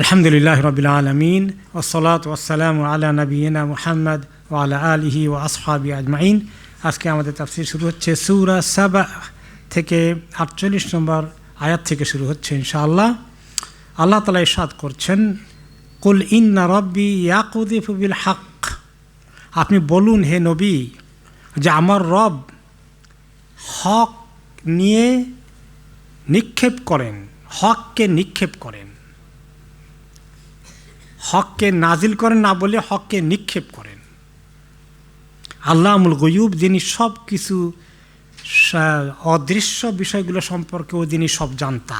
আলহামদুলিল্লাহ রবিল আলমিন ওসলাত ওসালাম আলা নবীনা মুহাম্মদ ও আলা আলিহি ও আসহাবি আজমাইন। আজকে আমাদের তাফসির শুরু হচ্ছে সুরা সাবা থেকে আটচল্লিশ নম্বর আয়াত থেকে শুরু হচ্ছে ইনশাআল্লাহ। আল্লাহ তালা ইসাদ করছেন, কুল ইন্না রব্বি ইয়াকুদিফুবিল হক। আপনি বলুন, হে নবী, যে আমার রব হক নিয়ে নিক্ষেপ করেন, হককে নিক্ষেপ করেন। হককে নাজিল করেন না বলে হককে নিক্ষেপ করেন। আল্লাহ আমুল গয়ুব, যিনি সব কিছু অদৃশ্য বিষয়গুলো সম্পর্কেও যিনি সব জানতা।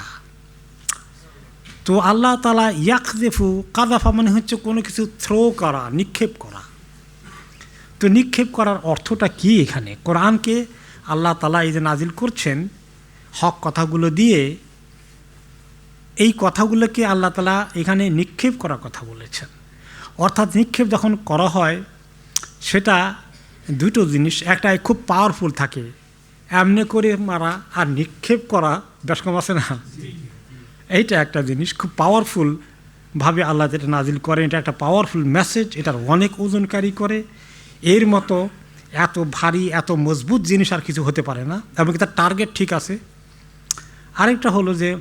তো আল্লাহ তালা ইয়াকদেফু কাদাফা মানে হচ্ছে কোনো কিছু থ্রো করা, নিক্ষেপ করা। তো নিক্ষেপ করার অর্থটা কি এখানে? কোরআনকে আল্লাহ তালা এই যে নাজিল করছেন, হক কথাগুলো দিয়ে এই কথাগুলোকে আল্লাহ তালা এখানে নিক্ষেপ করার কথা বলেছেন। অর্থাৎ নিক্ষেপ যখন করা হয়, সেটা দুটো জিনিস একটা খুব পাওয়ারফুল থাকে, এমনি করে মারা আর নিক্ষেপ করা বেশ আছে না? এইটা একটা জিনিস খুব পাওয়ারফুলভাবে আল্লাহ যেটা নাজিল করেন, এটা একটা পাওয়ারফুল মেসেজ এটার অনেক ওজনকারী করে। এর মতো এত ভারী, এত মজবুত জিনিস আর কিছু হতে পারে না, এবং তার টার্গেট ঠিক আছে। আরেকটা হলো যে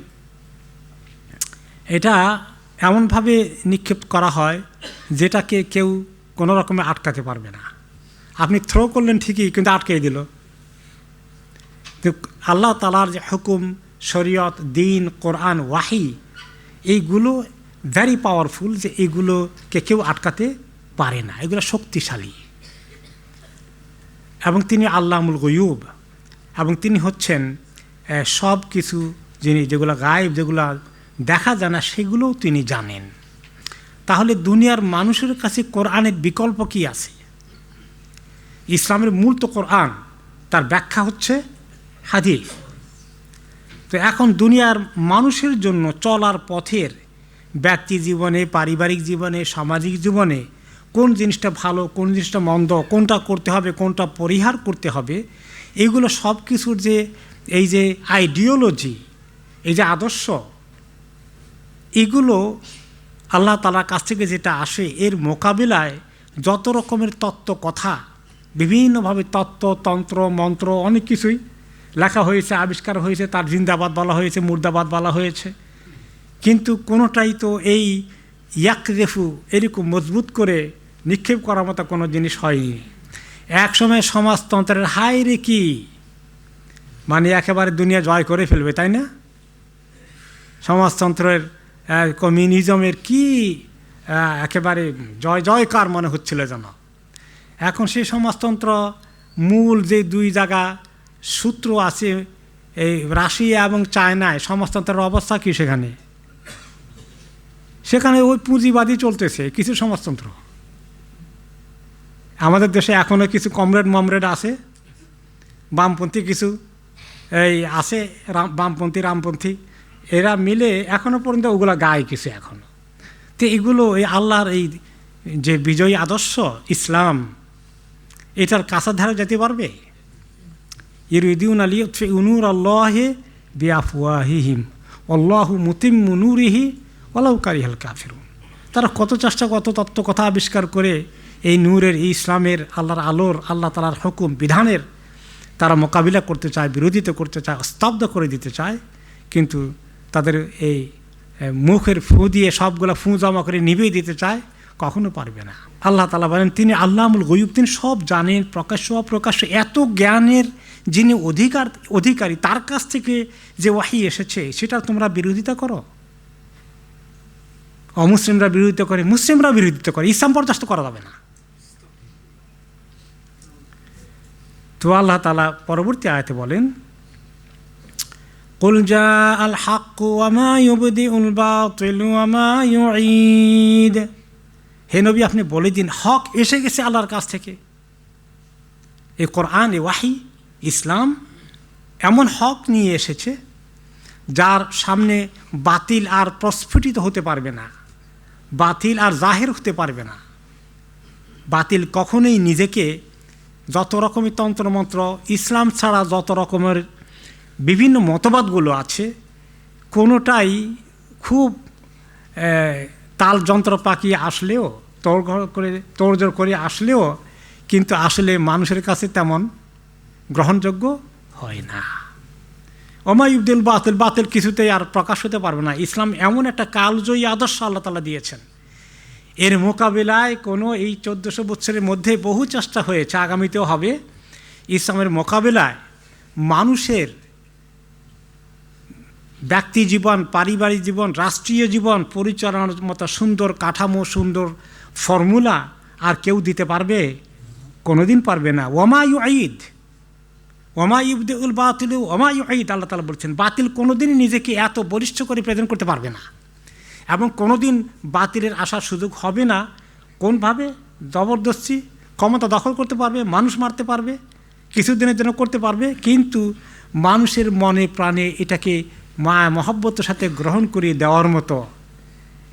এটা এমনভাবে নিক্ষেপ করা হয় যেটাকে কেউ কোনো রকমে আটকাতে পারবে না। আপনি থ্রো করলেন ঠিকই, কিন্তু আটকে দিল। আল্লাহ তালার যে হুকুম, শরীয়ত, দিন, কোরআন, ওয়াহি, এইগুলো ভ্যারি পাওয়ারফুল যে এইগুলোকে কেউ আটকাতে পারে না। এগুলো শক্তিশালী। এবং তিনি আল্লাহমুল গয়ুব এবং তিনি হচ্ছেন সব কিছু যিনি, যেগুলো গায়েব, যেগুলো দেখা যায় না, সেগুলোও তিনি জানেন। তাহলে দুনিয়ার মানুষের কাছে কোরআনের বিকল্প কি আছে? ইসলামের মূল তো কোরআন, তার ব্যাখ্যা হচ্ছে হাদিস। তো এখন দুনিয়ার মানুষের জন্য চলার পথের ব্যক্তি জীবনে, পারিবারিক জীবনে, সামাজিক জীবনে কোন জিনিসটা ভালো, কোন জিনিসটা মন্দ, কোনটা করতে হবে, কোনটা পরিহার করতে হবে, এগুলো সব কিছুর যে, এই যে আইডিওলজি এই যে আদর্শ এগুলো আল্লাহ তালার কাছ থেকে যেটা আসে, এর মোকাবিলায় যত রকমের তত্ত্ব কথা, বিভিন্নভাবে তত্ত্ব, তন্ত্র, মন্ত্র, অনেক কিছুই লেখা হয়েছে, আবিষ্কার হয়েছে, তার জিন্দাবাদ বলা হয়েছে, মুর্দাবাদ বলা হয়েছে। কিন্তু কোনোটাই তো এই ইয়াকরেফু, এরকম মজবুত করে নিক্ষেপ করার মতো কোনো জিনিস হয়নি। একসময় সমাজতন্ত্রের হাই রে কি? মানে একেবারে দুনিয়া জয় করে ফেলবে, তাই না? সমাজতন্ত্রের কমিউনিজমের কি একেবারে জয়, জয়কার মনে হচ্ছিল যেন। এখন সেই সমাজতন্ত্র মূল যে দুই জায়গা সূত্র আছে, এই রাশিয়া এবং চায়নায় সমাজতন্ত্রের অবস্থা কি সেখানে? সেখানে ওই পুঁজিবাদী চলতেছে, কিছু সমাজতন্ত্র। আমাদের দেশে এখনও কিছু কমরেড মমরেড আছে, বামপন্থী কিছু, এই আছে বামপন্থী, রামপন্থী। এরা মিলে এখনও পর্যন্ত ওগুলো গায় কিছু এখনও তো এগুলো এই আল্লাহর এই যে বিজয়ী আদর্শ ইসলাম, এটার কাছার ধারে যেতে পারবে? ইরুদ্দিন আলী উনুর আল্লাহে বিয়াফুয়াহিহিম অল্লাহু মুতিম মুনুরিহি ওলাউকারি হাল কাফির তারা কত চেষ্টা, কত তত্ত্ব কথা আবিষ্কার করে এই নূরের, এই ইসলামের, আল্লাহর আলোর, আল্লাহ তালার হুকুম, বিধানের তারা মোকাবিলা করতে চায়, বিরোধিতা করতে চায়, স্তব্ধ করে দিতে চায়। কিন্তু তাদের এই মুখের ফু দিয়ে সবগুলো ফু জমা করে নিভিয়ে দিতে চায়, কখনো পারবে না। আল্লাহ তালা বলেন, তিনি আল্লাহমুল গয়ুব তিনি সব জানেন প্রকাশ্য অপ্রকাশ্য, এত জ্ঞানের যিনি অধিকার, অধিকারী, তার কাছ থেকে যে ওয়াহি এসেছে, সেটা তোমরা বিরোধিতা করো। অমুসলিমরা বিরোধিতা করে, মুসলিমরা বিরোধিতা করে, ইসলাম বরদাস্ত করা যাবে না। তো আল্লাহ তালা পরবর্তী আয়তে বলেন قل جاء الحق وما يبدئ الباطل وما يعيد হে নবী আপনি বলে দিন হক এসে গেছে আল্লাহর কাছ থেকে এই কোরআন এ ওয়াহি ইসলাম এমন হক নিয়ে এসেছে যার সামনে বাতিল আর প্রস্ফুটিত হতে পারবে না বাতিল আর জাহের হতে পারবে না বাতিল কখনোই নিজেকে যত রকমের তন্ত্রমন্ত্র ইসলাম ছাড়া যত রকমের বিভিন্ন মতবাদগুলো আছে, কোনোটাই খুব তাল যন্ত্র পাকিয়ে আসলেও তোড় করে, তোড়জোড় করে আসলেও, কিন্তু আসলে মানুষের কাছে তেমন গ্রহণযোগ্য হয় না। অমায়ুদ্দিল বাতিল বাতিল কিছুতেই আর প্রকাশ হতে পারবে না। ইসলাম এমন একটা কালজয়ী আদর্শ আল্লাহ তালা দিয়েছেন। এর মোকাবিলায় কোনো এই চোদ্দোশো বছরের মধ্যে বহু চেষ্টা হয়েছে, আগামীতেও হবে। ইসলামের মোকাবিলায় মানুষের ব্যক্তি জীবন, পারিবারিক জীবন, রাষ্ট্রীয় জীবন পরিচালনার মতো সুন্দর কাঠামো, সুন্দর ফর্মুলা আর কেউ দিতে পারবে, কোনোদিন পারবে না। ওমায়ু ওমায়ুদ্দ উল বাতিল ওমায়ু ঈদ আল্লাহ তালা বলছেন, বাতিল কোনোদিনই নিজেকে এত বলিষ্ঠ করে প্রেজেন্ট করতে পারবে না। এবং কোনোদিন বাতিলের আসার সুযোগ হবে না। কোনভাবে? জবরদস্তি, ক্ষমতা দখল করতে পারবে, মানুষ মারতে পারবে, কিছুদিনের জন্য করতে পারবে, কিন্তু মানুষের মনে প্রাণে এটাকে মা মহব্বতের সাথে গ্রহণ করিয়ে দেওয়ার মতো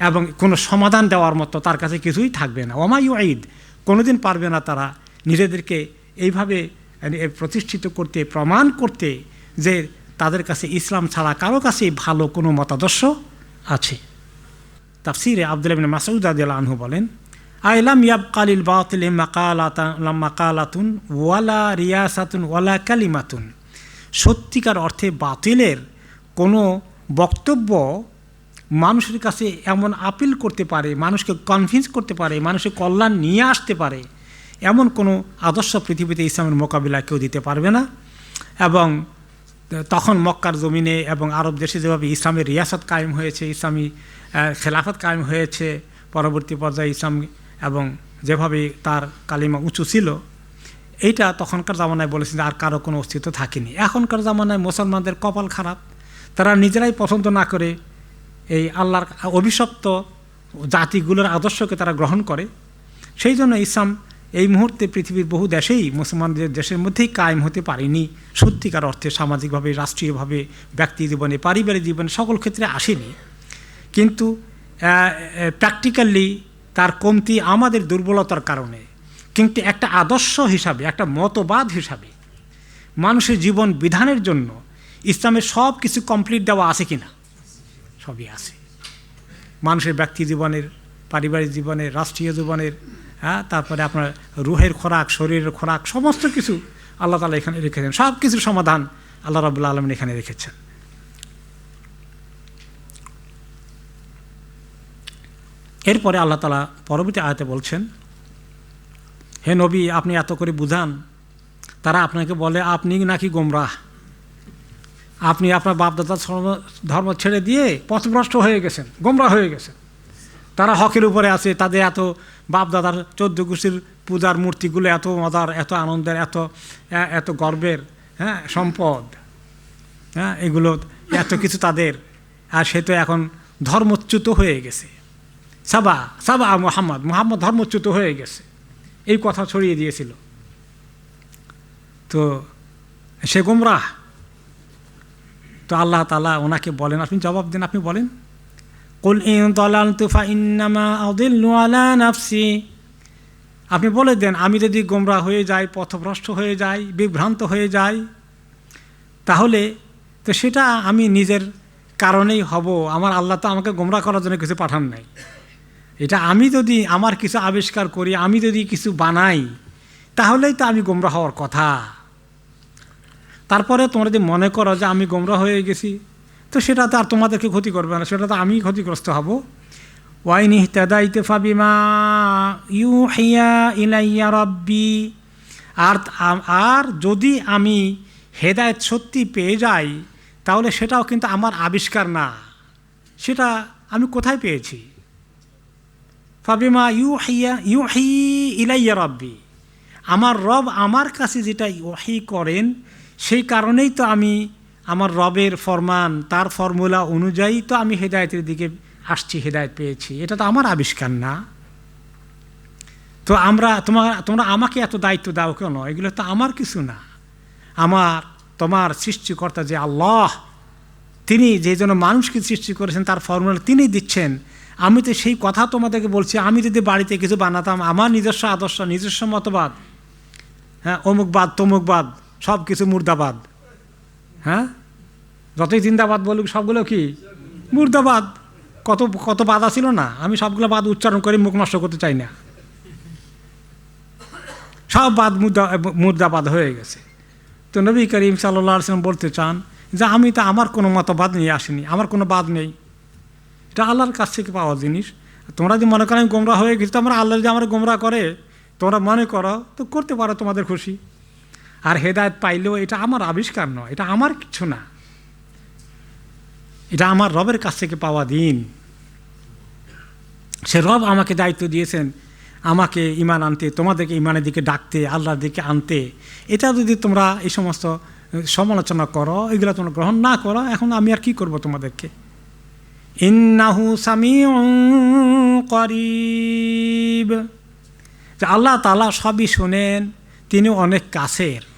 এবং কোনো সমাধান দেওয়ার মতো তার কাছে কিছুই থাকবে না। ওমায়ু ঈদ কোনোদিন পারবে না তারা নিজেদেরকে এইভাবে প্রতিষ্ঠিত করতে, প্রমাণ করতে যে তাদের কাছে ইসলাম ছাড়া কারও কাছে ভালো কোনো মতাদর্শ আছে। তাফসিরে আবদুল্লাবিন মাসুদ আদিল আনহু বলেন আইলাম ইয়াব কালিল বাতিল মাকালাতুন ওয়ালা রিয়াসাতুন ওয়ালা কালিমাতুন। সত্যিকার অর্থে বাতিলের কোনো বক্তব্য মানুষের কাছে এমন আপিল করতে পারে, মানুষকে কনভিন্স করতে পারে, মানুষের কল্যাণ নিয়ে আসতে পারে, এমন কোনো আদর্শ পৃথিবীতে ইসলামের মোকাবিলা কেউ দিতে পারবে না। এবং তখন মক্কার জমিনে এবং আরব দেশে যেভাবে ইসলামের রিয়াসত কায়েম হয়েছে, ইসলামী খেলাফত কায়েম হয়েছে, পরবর্তী পর্যায়ে ইসলাম এবং যেভাবে তার কালিমা উঁচু ছিল, এইটা তখনকার জামানায় বলেছেন আর কারও কোনো অস্তিত্ব থাকেনি। এখনকার জামানায় মুসলমানদের কপাল খারাপ। তারা নিজেরাই পছন্দ না করে এই আল্লাহর অভিশপ্ত জাতিগুলোর আদর্শকে তারা গ্রহণ করে। সেই জন্য ইসলাম এই মুহূর্তে পৃথিবীর বহু দেশেই মুসলমানদের দেশের মধ্যেই কায়েম হতে পারেনি। সত্যিকার অর্থে, সামাজিকভাবে, রাষ্ট্রীয়ভাবে, ব্যক্তি জীবনে, পারিবারিক জীবনে সকল ক্ষেত্রে আসেনি। কিন্তু প্র্যাকটিক্যালি তার কমতি আমাদের দুর্বলতার কারণে। কিন্তু একটা আদর্শ হিসাবে, একটা মতবাদ হিসাবে মানুষের জীবন বিধানের জন্য ইসলামের সব কিছু কমপ্লিট দেওয়া আছে কি না সবই আছে। মানুষের ব্যক্তি জীবনের, পারিবারিক জীবনের, রাষ্ট্রীয় জীবনের হ্যাঁ তারপরে আপনার রুহের খোরাক, শরীরের খোরাক, সমস্ত কিছু আল্লাহ তালা এখানে রেখেছেন সব কিছুর সমাধান আল্লাহ রাবুল্লা আলমিন এখানে রেখেছেন। এরপরে আল্লাহ তালা পরবর্তী আয়তে বলছেন, হে নবী, আপনি এত করে বুঝান। তারা আপনাকে বলে, আপনি নাকি গোমরাহ। আপনি আপনার বাপদাদার ধর্ম ছেড়ে দিয়ে পথভ্রষ্ট হয়ে গেছেন, গোমরা হয়ে গেছেন। তারা হকের উপরে আছে, তাদের এত বাপদাদার চোদ্দ গোষ্ঠীর পূজার মূর্তিগুলো এত মজার, এত আনন্দের, এত এত গর্বের হ্যাঁ সম্পদ। হ্যাঁ এগুলো এত কিছু তাদের। আর সে তো এখন ধর্মচ্যুত হয়ে গেছে। সাবা সাবা মোহাম্মদ মোহাম্মদ ধর্মচ্যুত হয়ে গেছে। এই কথা ছড়িয়ে দিয়েছিল। তো সে গুমরাহ তো আল্লাহ তালা ওনাকে বলেন, আপনি জবাব দেন, আপনি বলেন। আলা নাফসি। আপনি বলে দেন, আমি যদি গোমরা হয়ে যাই, পথভ্রষ্ট হয়ে যাই, বিভ্রান্ত হয়ে যাই, তাহলে তো সেটা আমি নিজের কারণেই হব। আমার আল্লাহ তো আমাকে গোমরা করার জন্য কিছু পাঠান নাই। এটা আমি যদি আমার কিছু আবিষ্কার করি, আমি যদি কিছু বানাই, তাহলেই তো আমি গোমরা হওয়ার কথা। তারপরে তোমরা যদি মনে করো যে আমি গোমরা হয়ে গেছি, তো সেটা তো আর তোমাদেরকে ক্ষতি করবে না সেটা তো আমি ক্ষতিগ্রস্ত হব। ওয়াইনি তেদাইতে ফাবিমা ইউ হিয়া ইলাইয়া রব্বি। আর আর যদি আমি হেদায়ত সত্যি পেয়ে যাই, তাহলে সেটাও কিন্তু আমার আবিষ্কার না। সেটা আমি কোথায় পেয়েছি? ফাবিমা you Hiya you he Ilaiah রব্বি। আমার রব আমার কাছে যেটা ওয়াহি করেন সেই কারণেই তো আমি আমার রবের ফরমান, তার ফর্মুলা অনুযায়ী তো আমি হেদায়তের দিকে আসছি, হেদায়ত পেয়েছি। এটা তো আমার আবিষ্কার না। তো আমরা তোমার তোমরা আমাকে এত দায়িত্ব দাও কেন? এগুলো তো আমার কিছু না। আমার, তোমার সৃষ্টিকর্তা যে আল্লাহ, তিনি যে জন্য মানুষকে সৃষ্টি করেছেন, তার ফর্মুলা তিনি দিচ্ছেন। আমি তো সেই কথা তোমাদেরকে বলছি, আমি যদি বাড়িতে কিছু বানাতাম, আমার নিজস্ব আদর্শ, নিজস্ব মতবাদ হ্যাঁ অমুকবাদ তমুকবাদ সব কিছু মুর্দাবাদ। হ্যাঁ? যতই জিন্দাবাদ বলুক, সবগুলো কি? মুর্দাবাদ। কত কত বাধা ছিল না? আমি সবগুলো বাদ উচ্চারণ করে মুখ নষ্ট করতে চাই না। সব বাদ মুদ্রা মুর্দাবাদ হয়ে গেছে। তো নবী করিম সাল্লাম বলতে চান যে, আমি তো আমার কোনো মতবাদ নিয়ে আসিনি, আমার কোনো বাদ নেই। এটা আল্লাহর কাছ থেকে পাওয়া জিনিস। তোমরা যদি মনে করো আমি গোমরা হয়ে গেছি, তো আমরা আল্লাহ যদি আমার গোমরা করে, তোমরা মনে করো, তো করতে পারো তোমাদের খুশি। আর হেদায়ত পাইলেও এটা আমার আবিষ্কার নয়, এটা আমার কিছু না। এটা আমার রবের কাছ থেকে পাওয়া দিন। সে রব আমাকে দায়িত্ব দিয়েছেন, আমাকে ইমান আনতে, তোমাদেরকে ইমানের দিকে ডাকতে, আল্লাহর দিকে আনতে। এটা যদি তোমরা এই সমস্ত সমালোচনা করো, এগুলো তোমরা গ্রহণ না করো, এখন আমি আর কি করব তোমাদেরকে? ইন্নাহু সামি আল্লাহ তালা সবই শোনেন তিনি অনেক কাছের।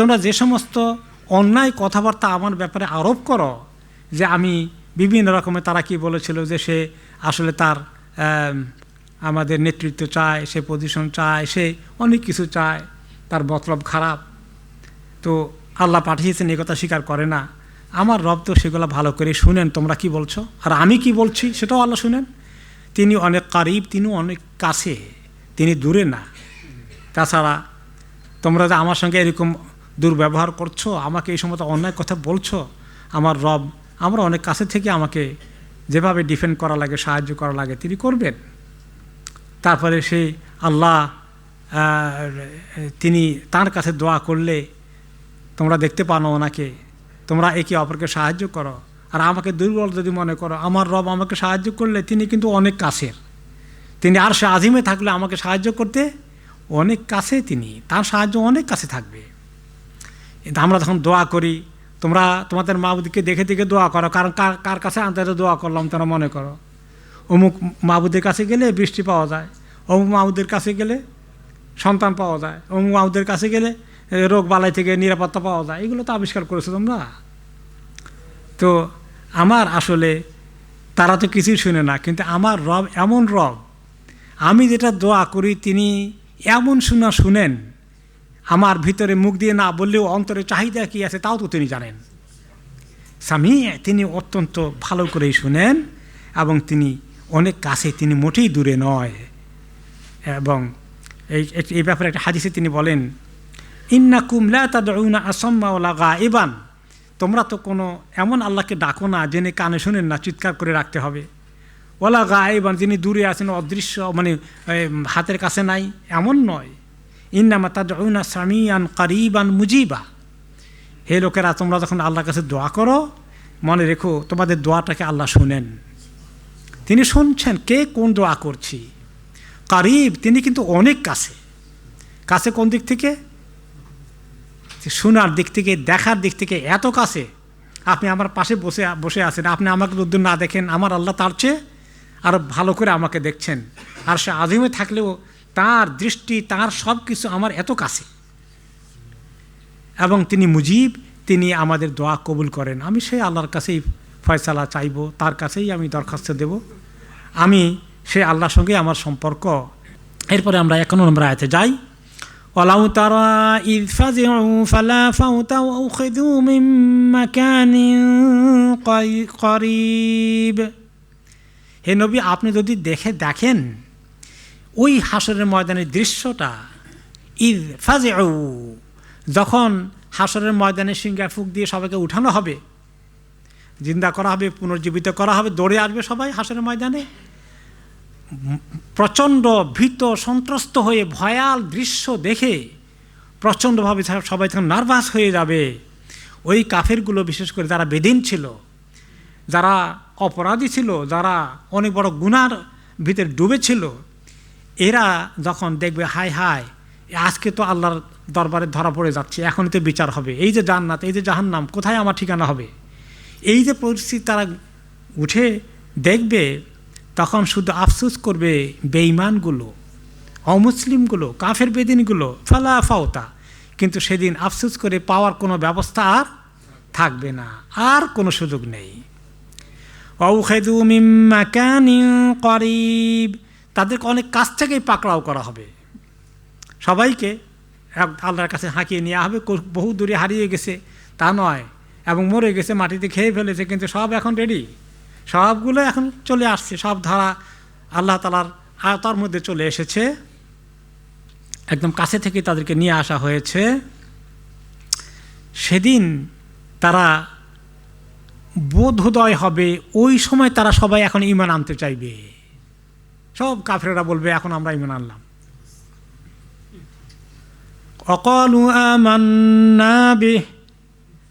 তোমরা যে সমস্ত অন্যায় কথাবার্তা আমার ব্যাপারে আরোপ করো, যে আমি বিভিন্ন রকমের, তারা কি বলেছিল যে সে আসলে তার আমাদের নেতৃত্ব চায়, সে পজিশন চায়, সে অনেক কিছু চায়, তার মতলব খারাপ। তো আল্লাহ পাঠিয়েছেন, এ কথা স্বীকার করে না। আমার রব তো সেগুলো ভালো করে শুনেন, তোমরা কি বলছো? আর আমি কি বলছি, সেটাও আল্লাহ শুনেন। তিনি অনেক কারিব, তিনি অনেক কাছে, তিনি দূরে না। তাছাড়া তোমরা যে আমার সঙ্গে এরকম দুর্ব্যবহার করছ, আমাকে এই সমস্ত অন্যায় কথা বলছো, আমার রব, আমরা অনেক কাছে থেকে আমাকে যেভাবে ডিফেন্ড করা লাগে, সাহায্য করা লাগে, তিনি করবেন। তারপরে সেই আল্লাহ তিনি তার কাছে দোয়া করলে তোমরা দেখতে পানো ওনাকে, তোমরা একে অপরকে সাহায্য করো। আর আমাকে দুর্বল যদি মনে করো, আমার রব আমাকে সাহায্য করলে তিনি কিন্তু অনেক কাছের। তিনি আর সে আজিমে থাকলে আমাকে সাহায্য করতে অনেক কাছে তিনি, তার সাহায্য অনেক কাছে থাকবে। আমরা যখন দোয়া করি। তোমরা তোমাদের মাহবুদিকে দেখে দেখে দোয়া করো। কারণ কার কার কাছে আনতে দোয়া করলাম তারা মনে করো। অমুক মাহবুদের কাছে গেলে বৃষ্টি পাওয়া যায়। অমুক মাহবুদের কাছে গেলে সন্তান পাওয়া যায়। অমুক মাহবুদের কাছে গেলে রোগ বালাই থেকে নিরাপত্তা পাওয়া যায়। এগুলো তো আবিষ্কার করেছ তোমরা। তো আমার আসলে তারা তো কিছুই শুনে না। কিন্তু আমার রব এমন রব। আমি যেটা দোয়া করি তিনি এমন শোনা শুনেন। আমার ভিতরে মুখ দিয়ে না বললেও অন্তরে চাহিদা কী আছে তাও তো তিনি জানেন। স্বামী, তিনি অত্যন্ত ভালো করেই শুনেন এবং তিনি অনেক কাছে তিনি মোটেই দূরে নয়। এবং এই এই ব্যাপারে একটা হাদিসে তিনি বলেন ইন্না কুমলা তাদউনা আসাম্মা ওলা গা এবান তোমরা তো কোনো এমন আল্লাহকে ডাকো না, জেনে কানে শোনেন না, চিৎকার করে রাখতে হবে। ওলা গা এবান যিনি দূরে আছেন, অদৃশ্য মানে হাতের কাছে নাই, এমন নয়। ইন্নামা তাদউনা সামিয়ান কারিবান মুজিবা। হে লোকেরা, তোমরা যখন আল্লাহর কাছে দোয়া করো, মনে রেখো, তোমাদের দোয়াটাকে আল্লাহ শুনেন। তিনি শুনছেন, কে কোন দোয়া করছি? কারিব, তিনি কিন্তু অনেক কাছে। কাছে কোন দিক থেকে? শোনার দিক থেকে, দেখার দিক থেকে এত কাছে। আপনি আমার পাশে বসে বসে আছেন, আপনি আমাকে যদি না দেখেন, আমার আল্লাহ তার চেয়ে আরও ভালো করে আমাকে দেখছেন। আর সে আদিমে থাকলেও তার দৃষ্টি তার সব কিছু আমার এত কাছে এবং তিনি মুজিব তিনি আমাদের দোয়া কবুল করেন আমি সেই আল্লাহর কাছেই ফয়সালা চাইব তার কাছেই আমি দরখাস্ত দেব আমি সে আল্লাহর সঙ্গে আমার সম্পর্ক এরপরে আমরা এক নম্বর আয়তে যাই ولو ترى إذ فزعوا فلا فوت وأخذوا من مكان قريب হে নবী আপনি যদি দেখে দেখেন ওই হাসরের ময়দানের দৃশ্যটা ঈদ ফাজে যখন হাসরের ময়দানে সিংহায় ফুক দিয়ে সবাইকে উঠানো হবে, জিন্দা করা হবে, পুনর্জীবিত করা হবে, দৌড়ে আসবে সবাই হাসরের ময়দানে, প্রচণ্ড ভীত, সন্ত্রস্ত হয়ে ভয়াল দৃশ্য দেখে প্রচণ্ডভাবে সবাই তখন নার্ভাস হয়ে যাবে। ওই কাফেরগুলো বিশেষ করে যারা বেদিন ছিল, যারা অপরাধী ছিল, যারা অনেক বড় গুনার ভিতরে ডুবেছিল এরা যখন দেখবে, হাই হাই, আজকে তো আল্লাহর দরবারে ধরা পড়ে যাচ্ছে, এখনই তো বিচার হবে। এই যে জান্নাত, এই যে জাহান্নাম, কোথায় আমার ঠিকানা হবে? এই যে পরিস্থিতি তারা উঠে দেখবে, তখন শুধু আফসুস করবে বেঈমানগুলো, অমুসলিমগুলো, কাফের বেদিনগুলো, ফালা ফাওতা। কিন্তু সেদিন আফসুস করে পাওয়ার কোনো ব্যবস্থা আর থাকবে না, আর কোনো সুযোগ নেই। অউখেদু করিব। তাদেরকে অনেক কাছ থেকেই পাকড়াও করা হবে। সবাইকে আল্লাহর কাছে হাঁকিয়ে নেওয়া হবে বহু দূরে হারিয়ে গেছে, তা নয়। এবং মরে গেছে, মাটিতে খেয়ে ফেলেছে, কিন্তু সব এখন রেডি সবগুলো এখন চলে আসছে, সব ধারা আল্লাহ তালার আয়তার মধ্যে চলে এসেছে। একদম কাছে থেকে তাদেরকে নিয়ে আসা হয়েছে। সেদিন তারা বোধোদয় হবে, ওই সময় তারা সবাই এখন ইমান আনতে চাইবে। সব কাফেরা বলবে, এখন আমরা ইমান আনলাম। অকলু আমান্না বিহ।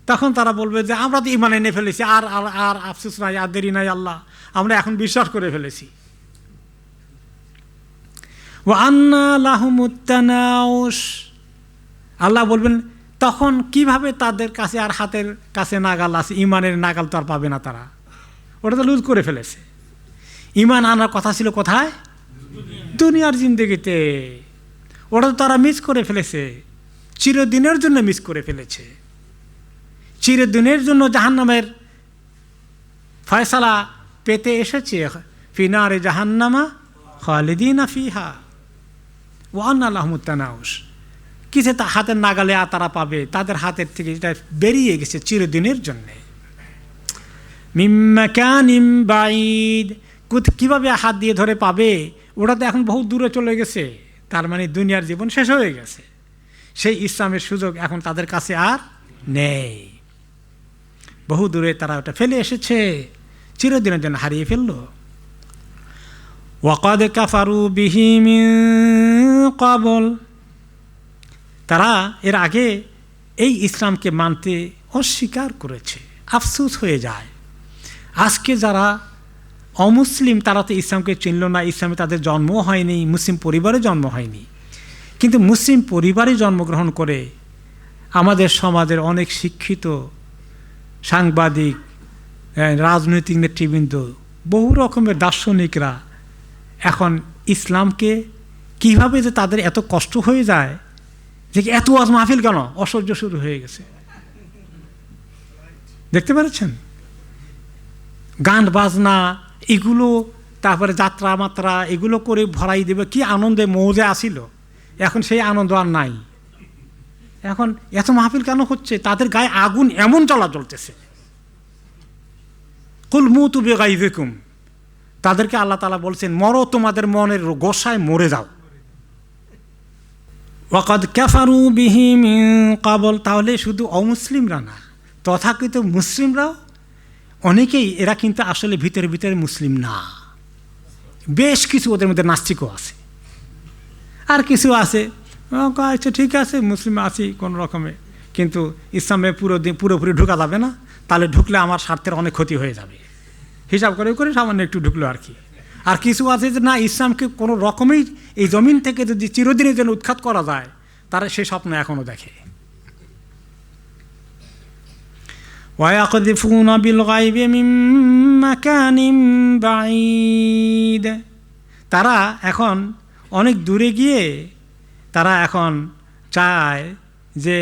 তখন তারা বলবে যে, আমরা তো ইমান এনে ফেলেছি, আর আর আর আফসুস নাই, আর দেরি নাই, আল্লাহ। আমরা এখন বিশ্বাস করে ফেলেছি। ও আন্না আল্লাহ বলবেন, তখন কীভাবে তাদের কাছে আর হাতের কাছে নাগাল আছে? ইমানের নাগাল তো আর পাবে না তারা। ওটা তো লুজ করে ফেলেছে। ইমান আনার কথা ছিল কোথায়? দুনিয়ার জিন্দগিতে। ওটা তো তারা মিস করে ফেলেছে। চিরদিনের জন্য মিস করে ফেলেছে। চিরদিনের জন্য জাহান্নামের ফয়সালা পেতে এসেছে। ফিনারে জাহান্নামা খালিদিনা ফিহা। ওয়ান আল্লাহমুত্তানাউস কিসে তা হাতের নাগালে আর তারা পাবে, তাদের হাতের থেকে এটা বেরিয়ে গেছে চিরদিনের জন্যে। মিম্মাকানিম বাইদ কীভাবে হাত দিয়ে ধরে পাবে? ওটা তো এখন বহু দূরে চলে গেছে। তার মানে দুনিয়ার জীবন শেষ হয়ে গেছে। সেই ইসলামের সুযোগ এখন তাদের কাছে আর নেই। বহু দূরে তারা ওটা ফেলে এসেছে। চিরদিনের জন্য হারিয়ে ফেলল। ওয়াকাদ কাফারু বিহিমি কবল তারা এর আগে এই ইসলামকে মানতে অস্বীকার করেছে। আফসুস হয়ে যায়। আজকে যারা অমুসলিম তারা তো ইসলামকে চিনল না, ইসলামে তাদের জন্ম হয়নি, মুসলিম পরিবারে জন্ম হয়নি। কিন্তু মুসলিম পরিবারে জন্মগ্রহণ করে আমাদের সমাজের অনেক শিক্ষিত, সাংবাদিক রাজনৈতিক নেতৃবৃন্দ, বহু রকমের দার্শনিকরা এখন ইসলামকে কীভাবে যে তাদের এত কষ্ট হয়ে যায়, যে এত আজ মাহফিল কেন? অসহ্য শুরু হয়ে গেছে। দেখতে পেরেছেন? গান, বাজনা এগুলো, তারপরে যাত্রা মাত্রা, এগুলো করে ভরাই দেবে। কি আনন্দে মৌজে আসিল। এখন সেই আনন্দ আর নাই। এখন এত মাহফিল কেন হচ্ছে? তাদের গায়ে আগুন এমন চলা জ্বলতেছে। কুল মুতু বেগাই বেকুম তাদেরকে আল্লাহ তালা বলছেন, মরো তোমাদের মনের গোসায় মরে যাও। ওয়াকাদ ক্যাফারু বিহিম কাবল। তাহলে শুধু অমুসলিমরা না তথাকৃত মুসলিমরাও অনেকেই এরা কিন্তু আসলে ভিতরে ভিতরে মুসলিম না। বেশ কিছু ওদের মধ্যে নাস্তিকও আছে। আর কিছু আছে আচ্ছা ঠিক আছে, মুসলিম আছি কোনো রকমে। কিন্তু ইসলামে পুরো পুরোপুরি ঢুকা যাবে না। তাহলে ঢুকলে আমার স্বার্থের অনেক ক্ষতি হয়ে যাবে। হিসাব করে করে সামান্য একটু ঢুকলো আর কি। আর কিছু আছে যে না, ইসলামকে কোনো রকমেই এই জমিন থেকে যদি চিরদিনের জন্য উৎখাত করা যায়, তারা সে স্বপ্ন এখনও দেখে। ويقذفون بالغيب من مكان بعيد তারা এখন অনেক দূরে গিয়ে তারা এখন চায় যে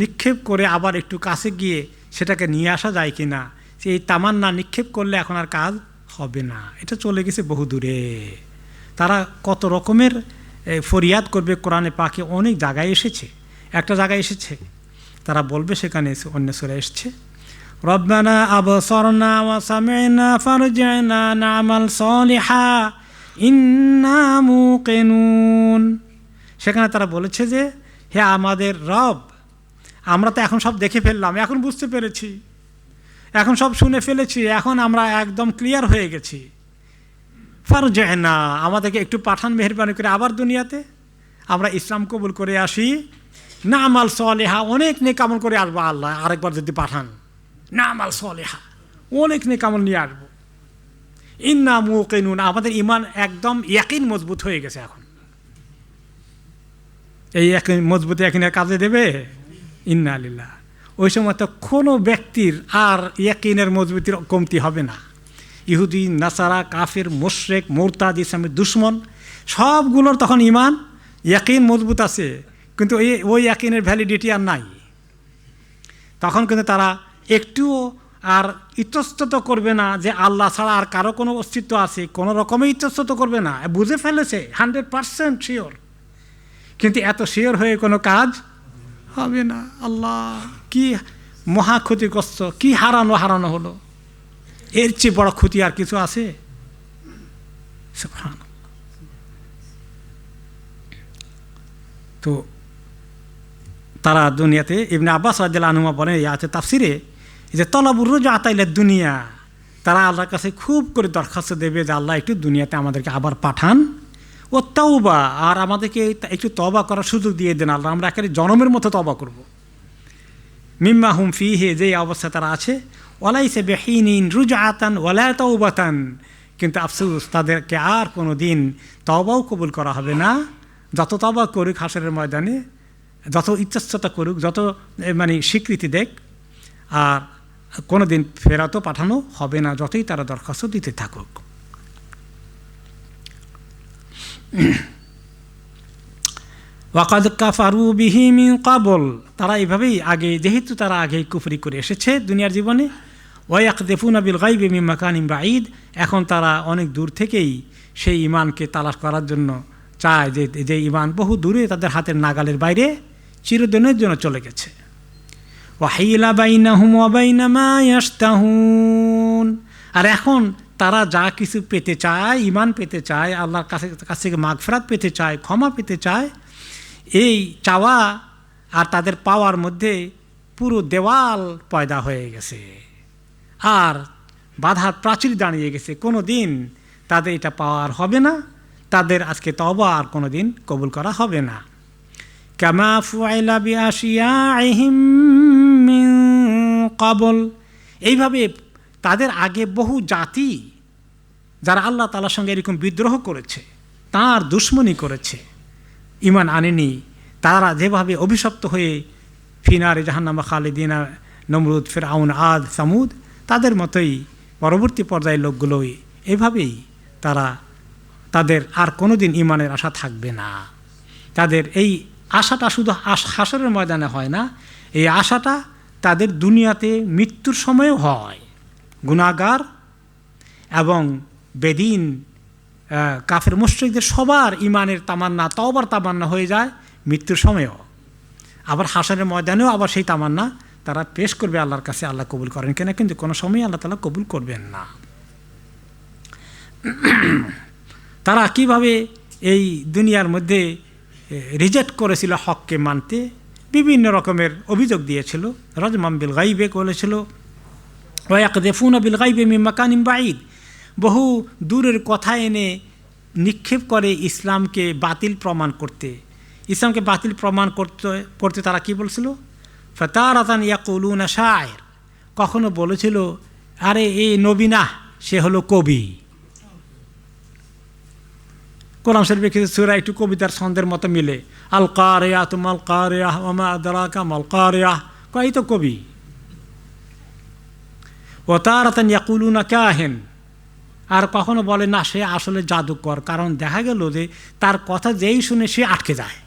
নিক্ষেপ করে আবার একটু কাছে গিয়ে সেটাকে নিয়ে আসা যায় কি না এই তামান্না নিক্ষেপ করলে এখন আর কাজ হবে না এটা চলে গেছে বহু দূরে তারা কত রকমের ফরিয়াদ করবে কোরআনে পাখি অনেক জায়গায় এসেছে একটা জায়গায় এসেছে তারা বলবে, সেখানে অন্য সরে এসছে। রব্বানা আবসরনা ওয়া সামি'না ফারজি'না না'মাল সলিহা, ইন্না মুকিনুন। সেখানে তারা বলেছে যে, হে আমাদের রব, আমরা তো এখন সব দেখে ফেললাম, এখন বুঝতে পেরেছি। এখন সব শুনে ফেলেছি, এখন আমরা একদম ক্লিয়ার হয়ে গেছি। ফারজে না আমাদেরকে একটু পাঠান মেহরবানি করে আবার দুনিয়াতে। আমরা ইসলাম কবুল করে আসি। না আমাল সলেহা, অনেক নেকামল করে আসব আল্লাহ, আরেকবার যদি পাঠান। না আমাল সলেহা, অনেক নেকামল নিয়ে আসব। ইন্না মুকেনুন আমাদের ইমান একদম ইয়াকিন মজবুত হয়ে গেছে এখন। এই এক মজবুত একিনের কাজে দেবে? ইন্না আলিল্লাহ ওই সময় তো কোনো ব্যক্তির আর ইয়াকিনের মজবুতির কমতি হবে না। ইহুদি, নাসারা, কাফের, মোশরেক, মোরতাদ, ইসলামের দুশ্মন, সবগুলোর তখন ইমান ইয়াকিন মজবুত আছে। কিন্তু এই ওই ইয়াকিনের ভ্যালিডিটি আর নাই। তখন কিন্তু তারা একটুও আর ইতস্তত করবে না যে আল্লাহ ছাড়া আর কারও কোনো অস্তিত্ব আছে, কোনো রকমে ইতস্তত করবে না। বুঝে ফেলেছে হান্ড্রেড পারসেন্ট শিওর কিন্তু এত শিওর হয়ে কোনো কাজ হবে না। আল্লাহ, কি মহা ক্ষতিগ্রস্ত, কি হারানো হারানো হলো। এর চেয়ে বড় ক্ষতি আর কিছু আছে। তো তারা দুনিয়াতে, ইবনে আব্বাস রাজ্জাল আনুমা বলে ইয়া আছে তাফসিরে যে তলাবুর রোজ আতাইলে দুনিয়া, তারা আল্লাহর কাছে খুব করে দরখাস্ত দেবে যে আল্লাহ একটু দুনিয়াতে আমাদেরকে আবার পাঠান। ও তওবা, আর আমাদেরকে একটু তবা করার সুযোগ দিয়ে দেন আল্লাহ, আমরা একেবারে জনমের মতো তবা করব। মিম্মা হুম ফি হে যে অবস্থা তারা আছে ওলাইসে বেহিন রুজ আতান ওলা তৌবাতান কিন্তু আফসুস, তাদেরকে আর কোনো দিন তবাও কবুল করা হবে না। যত তবা করুক হাসরের ময়দানে যত ইচ্ছাস্ততা করুক, যত মানে স্বীকৃতি দেখ আর কোনো দিন ফেরাতো পাঠানো হবে না, যতই তারা দরখাস্ত দিতে থাকুক। ওয়াকাদ কাফারু বিহি মিন কাবল। তারা এইভাবেই আগে, যেহেতু তারা আগে কুফরি করে এসেছে দুনিয়ার জীবনে ওয়াক দেফুন আবিল গাইবে মিম মাকান বাঈদ। এখন তারা অনেক দূর থেকেই সেই ইমানকে তালাশ করার জন্য চায় যে যে ইমান বহু দূরে তাদের হাতের নাগালের বাইরে চিরদিনের জন্য চলে গেছে। ওয়াহিলা বাইনা হুম ওয়াবাইনা মা আর এখন তারা যা কিছু পেতে চায় ইমান পেতে চায়, আল্লাহর কাছে, কাছ থেকে মাগফরাত পেতে চায়, ক্ষমা পেতে চায়, এই চাওয়া আর তাদের পাওয়ার মধ্যে পুরো দেওয়াল পয়দা হয়ে গেছে। আর বাধার প্রাচীর দাঁড়িয়ে গেছে। কোনো দিন তাদের এটা পাওয়ার হবে না, তাদের আজকে তবা আর কোনো দিন কবুল করা হবে না। কামা ফুয়াইলা বিআশিয়াইহিম মিন কাবল এইভাবে তাদের আগে বহু জাতি, যারা আল্লাহ তালার সঙ্গে এরকম বিদ্রোহ করেছে, তার দুশ্মনী করেছে ইমান আনেনি, তারা যেভাবে অভিশপ্ত হয়ে ফিনারে জাহান্নামা খালিদিনা, নমরুদ ফের আউন আদ, সামুদ, তাদের মতোই পরবর্তী পর্যায়ের লোকগুলোই এভাবেই তারা, তাদের আর কোনো দিন ইমানের আশা থাকবে না। তাদের এই আশাটা শুধু হাসরের ময়দানে হয় না, এই আশাটা তাদের দুনিয়াতে মৃত্যুর সময়ও হয়। গুণাগার এবং বেদিন কাফের মুশ্রিকদের সবার ইমানের তামান্না, তওবার তামান্না হয়ে যায় মৃত্যুর সময়ও। আবার হাসানের ময়দানেও আবার সেই তামান্না তারা পেশ করবে আল্লাহর কাছে, আল্লাহ কবুল করেন কিনা, কিন্তু কোনো সময় আল্লাহ তালা কবুল করবেন না। তারা কীভাবে এই দুনিয়ার মধ্যে রিজেক্ট করেছিল হককে মানতে, বিভিন্ন রকমের অভিযোগ দিয়েছিল। রজমাম বিল গাইবে বলেছিল ওয়াকদেফুন বিল গাইবে মিম্মাকানিম বাঈদ। বহু দূরের কথা এনে নিক্ষেপ করে ইসলামকে বাতিল প্রমাণ করতে। ইসলামকে বাতিল প্রমাণ করতে করতে তারা কি বলছিল? ফতারাতান ইয়াকুলুনা শায়ের কখনো বলেছিল, আরে এই নবীনা সে হলো কবি। কোরআন শরীফে কিছু সুরা একটু কবিতার ছন্দের মতো মিলে। আল কারিয়া তুমাল কারিয়া ওমা আদরাকা মাল কারিয়া কই তো কবি? ও তারাতান ইয়াকুলুনা কাহেন। আর কখনো বলে, না, সে আসলে জাদুকর। কারণ দেখা গেল যে তার কথা যেই শুনে সে আটকে যায়।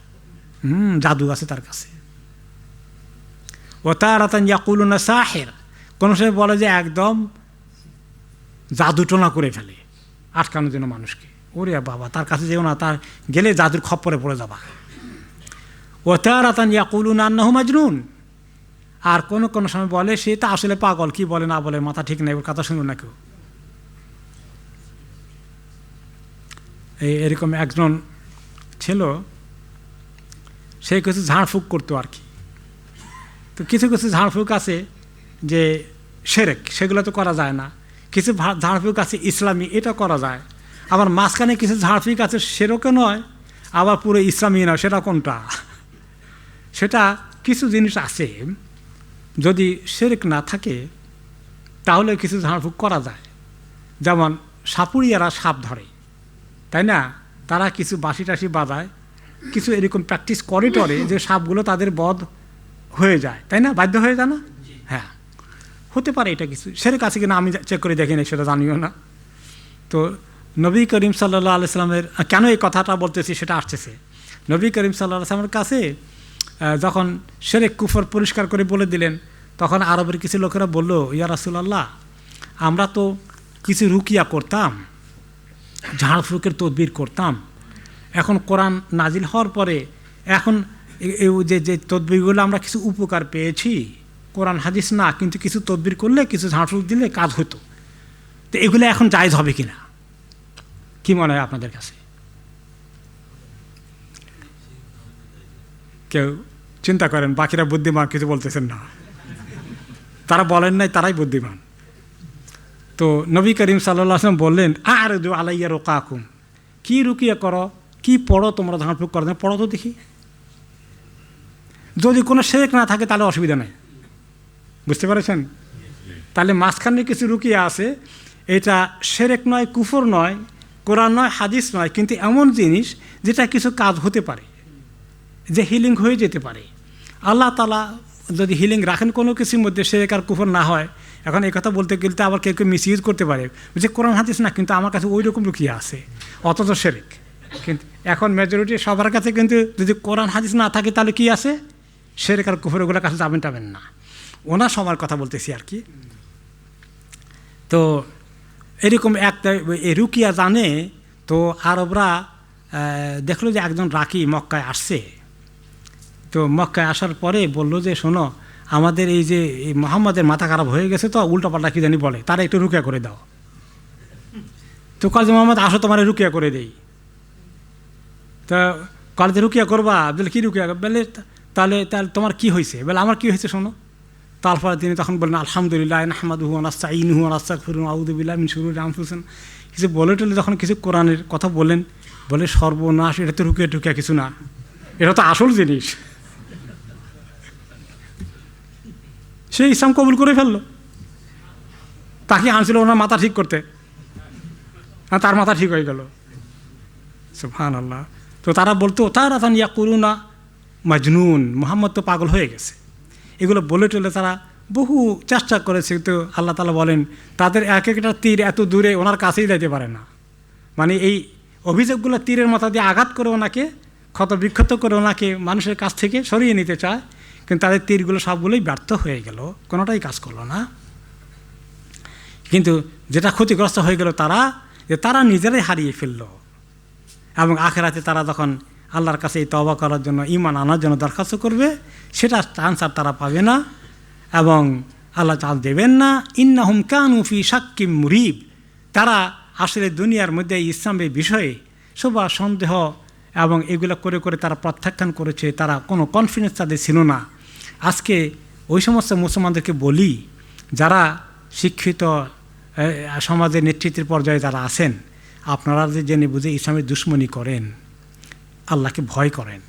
হুম, জাদু আছে তার কাছে। ও তারাতান ইয়াকুলুনা সাহের। কোনো সময় বলে যে, একদম জাদুটনা করে ফেলে আটকানোর জন্য মানুষকে। ওরে বাবা, তার কাছে যেও না, তার গেলে জাদুর খপ্পরে পড়ে যাবা। ও তারাতান ইয়াকুলুন আন্নাহু মাজনুন। আর কোন কোনো সময় বলে, সে তো আসলে পাগল, কি বলে না বলে, মাথা ঠিক নেই, ওর কথা শুনুন না কেউ। এই এরকম একজন ছিল, সে কিছু ঝাড়ফুঁক করতো আর কি। তো কিছু কিছু ঝাড়ফুঁক আছে যে, সেরেক, সেগুলো তো করা যায় না। কিছু ঝাড়ফুঁক আছে ইসলামী, এটা করা যায়। আবার মাঝখানে কিছু ঝাড়ফুঁক আছে সেরকম নয়। আবার পুরো ইসলামী নয় সেটা কোনটা? সেটা কিছু জিনিস আছে। যদি সেরেক না থাকে তাহলে কিছু ঝাড়ফুঁক করা যায়। যেমন সাপুরিয়ারা সাপ ধরে তাই না? তারা কিছু বাঁশি টাসি বাজায় কিছু এরকম প্র্যাকটিস করে টরে যে সাপগুলো তাদের বধ হয়ে যায় তাই না? বাধ্য হয়ে যায় না? হ্যাঁ। হতে পারে এটা কিছু। সেরেক আছে কিনা আমি চেক করে দেখিনি সেটা জানিও না। তো নবী করিম সাল্লাহ আলাইসলামের কেন এই কথাটা বলতেছি সেটা আসতেছে। নবী করিম সাল্লাহ আসলামের কাছে যখন সেরেক কুফর পরিষ্কার করে বলে দিলেন, তখন আরবের কিছু লোকেরা বলল, ইয়া রাসুলাল্লাহ, আমরা তো কিছু রুকিয়া করতাম ঝাড়ফুঁকের তদবির করতাম। এখন কোরআন নাজিল হওয়ার পরে, এখন যে যে তদবিরগুলো আমরা কিছু উপকার পেয়েছি, কোরআন হাদিস না, কিন্তু কিছু তদবির করলে, কিছু ঝাড়ফুঁক দিলে কাজ হতো তো এগুলো এখন জায়জ হবে কি না কি মনে হয় আপনাদের কাছে? কেউ চিন্তা করেন, বাকিরা বুদ্ধিমান, কিছু বলতেছেন না। তারা বলেন নাই, তারাই বুদ্ধিমান। তো নবী করিম সাল্লাহ আসলাম বললেন আর দু আলাইয়া রোকাকুম। কি রুকিয়া করো? কি পড়ো তোমরা ধানফুক করো? পড়ো তো দেখি। যদি কোনো শেখ না থাকে, তাহলে অসুবিধা নেই। বুঝতে পেরেছেন? তাহলে মাঝখানে কিছু রুকিয়া আছে। এটা সেরেক নয়, কুফর নয় কোরআন নয়, হাদিস নয়, কিন্তু এমন জিনিস যেটা কিছু কাজ হতে পারে, যে হিলিং হয়ে যেতে পারে। আল্লাহ তালা যদি হিলিং রাখেন কোনো কিছুর মধ্যে, সে আর কুফর না হয়। এখন এই কথা বলতে গেলে আবার কেউ কেউ মিসইউজ করতে পারে। যে কোরআন, হাদিস না, কিন্তু আমার কাছে ওই রকম রুকিয়া আছে, অথচ সেরেক কিন্তু এখন মেজরিটি সবার কাছে কিন্তু যদি কোরআন, হাদিস না থাকে, তাহলে কি আছে? সেরেক আর কুফর ওগুলোর কাছে যাবেন টাবেন না। ওনার সবার কথা বলতেছি আর কি। তো এরকম একটা রুকিয়া জানে, তো আরবরা দেখল যে একজন রাকি মক্কায় আসছে। তো মক্কায় আসার পরে বলল যে, শোনো, আমাদের এই যে, এই মোহাম্মদের মাথা খারাপ হয়ে গেছে তো উল্টাপাল্টা কি জানি বলে, তারা একটু রুকিয়া করে দাও। তো কলেজ মোহাম্মদ, আসো, তোমার রুকিয়া করে দেই। তা কলেজে রুকিয়া করবা? বলে, কী রুকিয়া বলে তাহলে তাহলে তোমার কি হয়েছে বলে, আমার কি হয়েছে শোনো? তারপরে তিনি তখন বললেন আলহামদুলিল্লাহ আহমাদুহু আনাস্তা ইনহু আনাস্তা ফিরুন আউদুবিল্লাহ মিন শুরু রামফুসেন কিছু বলে টলে যখন কিছু কোরআনের কথা বলেন, বলে, সর্বনাশ, এটা তো রুকিয়া টুকিয়া কিছু না। এটা তো আসল জিনিস। সে ইসলাম কবুল করে ফেলল। তাকে আনছিল ওনার মাথা ঠিক করতে। আর তার মাথা ঠিক হয়ে গেল। সুফান আল্লাহ তো তারা বলতো তারা তান ইয়া করুনা মাজনুন। মোহাম্মদ তো পাগল হয়ে গেছে। এগুলো বলে টলে তারা বহু চেষ্টা করেছে তো আল্লাহ তালা বলেন, তাদের এক একটা তীর এত দূরে ওনার কাছেই যাইতে পারে না। মানে এই অভিযোগগুলো তীরের মাথা দিয়ে আঘাত করে ওনাকে ক্ষত বিক্ষত করে ওনাকে মানুষের কাছ থেকে সরিয়ে নিতে চায়, কিন্তু তাদের তীরগুলো সবগুলোই ব্যর্থ হয়ে গেল, কোনোটাই কাজ করল না। কিন্তু যেটা ক্ষতিগ্রস্ত হয়ে গেল তারা, যে তারা নিজেরাই হারিয়ে ফেলল। এবং আখেরাতে তারা যখন আল্লাহর কাছে এই তবা করার জন্য ইমান আনার জন্য দরখাস্ত করবে, সেটা চান্স আর তারা পাবে না এবং আল্লাহ চান্স দেবেন না। ইন্না হুম কানুফি সাক্কিম মুরিব। তারা আসলে দুনিয়ার মধ্যে ইসলামের বিষয়ে সবা সন্দেহ এবং এগুলো করে করে তারা প্রত্যাখ্যান করেছে, তারা কোনো কনফিডেন্স তাদের ছিল না। আজকে ওই সমস্ত মুসলমানদেরকে বলি, যারা শিক্ষিত সমাজের নেতৃত্বের পর্যায়ে যারা আছেন, আপনারা যে জেনে বুঝে ইসলামের দুশ্মনী করেন। আল্লাহকে ভয় করেন।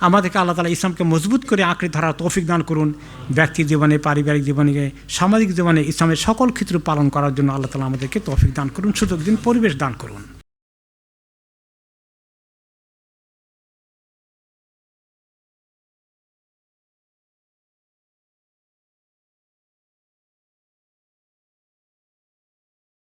আমাদেরকে আল্লাহ তালা ইসলামকে মজবুত করে আঁকড়ে ধরার তৌফিক দান করুন। ব্যক্তি জীবনে, পারিবারিক জীবনে, সামাজিক জীবনে ইসলামের সকল ক্ষেত্র পালন করার জন্য আল্লাহ তালা আমাদেরকে তৌফিক দান করুন, সুযোগ দিন, পরিবেশ দান করুন।